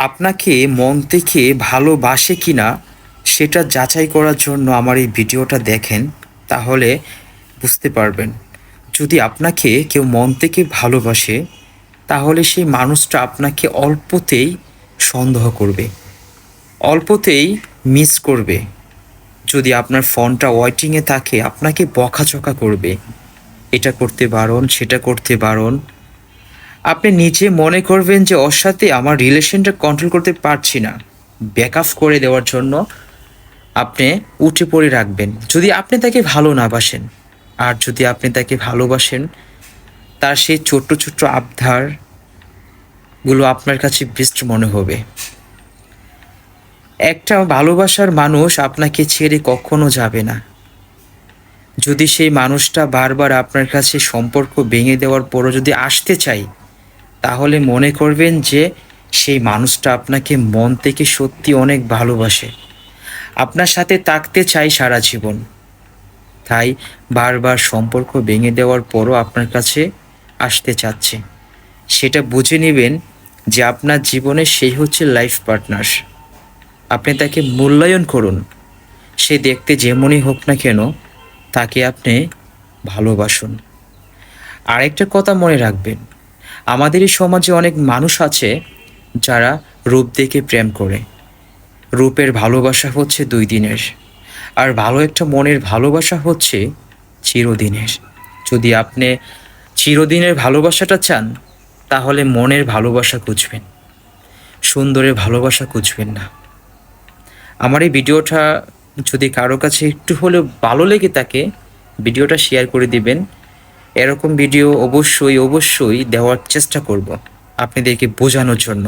আপনাকে মন থেকে ভালোবাসে কি না সেটা যাচাই করার জন্য আমার এই ভিডিওটা দেখেন, তাহলে বুঝতে পারবেন। যদি আপনাকে কেউ মন থেকে ভালোবাসে, তাহলে সেই মানুষটা আপনাকে অল্পতেই সন্দেহ করবে, অল্পতেই মিস করবে। যদি আপনার ফোনটা ওয়াইটিংয়ে থাকে, আপনাকে বকাঝকা করবে, এটা করতে বারণ, সেটা করতে বারণ আপনি নিজে মনে করবেন যে ওর সাথে আমার রিলেশনটা কন্ট্রোল করতে পারছি না। ব্যাক আপ করে দেওয়ার জন্য আপনি উঠে পড়ে রাখবেন। যদি আপনি তাকে ভালো না বাসেন, আর যদি আপনি তাকে ভালোবাসেন, তার সেই ছোট্ট ছোট্ট আবদারগুলো আপনার কাছে বেস্ট মনে হবে। একটা ভালোবাসার মানুষ আপনাকে ছেড়ে কখনো যাবে না। যদি সেই মানুষটা বারবার আপনার কাছে সম্পর্ক ভেঙে দেওয়ার পরও যদি আসতে চাই তাহলে মনে করবেন যে সেই মানুষটা আপনাকে মন থেকে সত্যি অনেক ভালোবাসে। আপনার সাথে থাকতে চাই সারা জীবন। তাই বারবার সম্পর্ক ভেঙে দেওয়ার পরও আপনার কাছে আসতে চাচ্ছে। সেটা বুঝে নেবেন যে আপনার জীবনে সেই হচ্ছে লাইফ পার্টনার আপনি তাকে মূল্যায়ন করুন। সে দেখতে যেমনই হোক না কেন, তাকে আপনি ভালোবাসুন। আরেকটা কথা মনে রাখবেন আমাদের এই সমাজে অনেক মানুষ আছে যারা রূপ দেখে প্রেম করে। রূপের ভালোবাসা হচ্ছে দুই দিনের। আর ভালো একটা মনের ভালোবাসা হচ্ছে চিরদিনের। যদি আপনি চিরদিনের ভালোবাসাটা চান, তাহলে মনের ভালোবাসা খুঁজবেন। সুন্দরের ভালোবাসা খুঁজবেন না। আমার এই ভিডিওটা যদি কারও কাছে একটু হলেও ভালো লেগে থাকে, ভিডিওটা শেয়ার করে দিবেন। এরকম ভিডিও অবশ্যই অবশ্যই দেওয়ার চেষ্টা করব আপনাদেরকে বোঝানোর জন্য।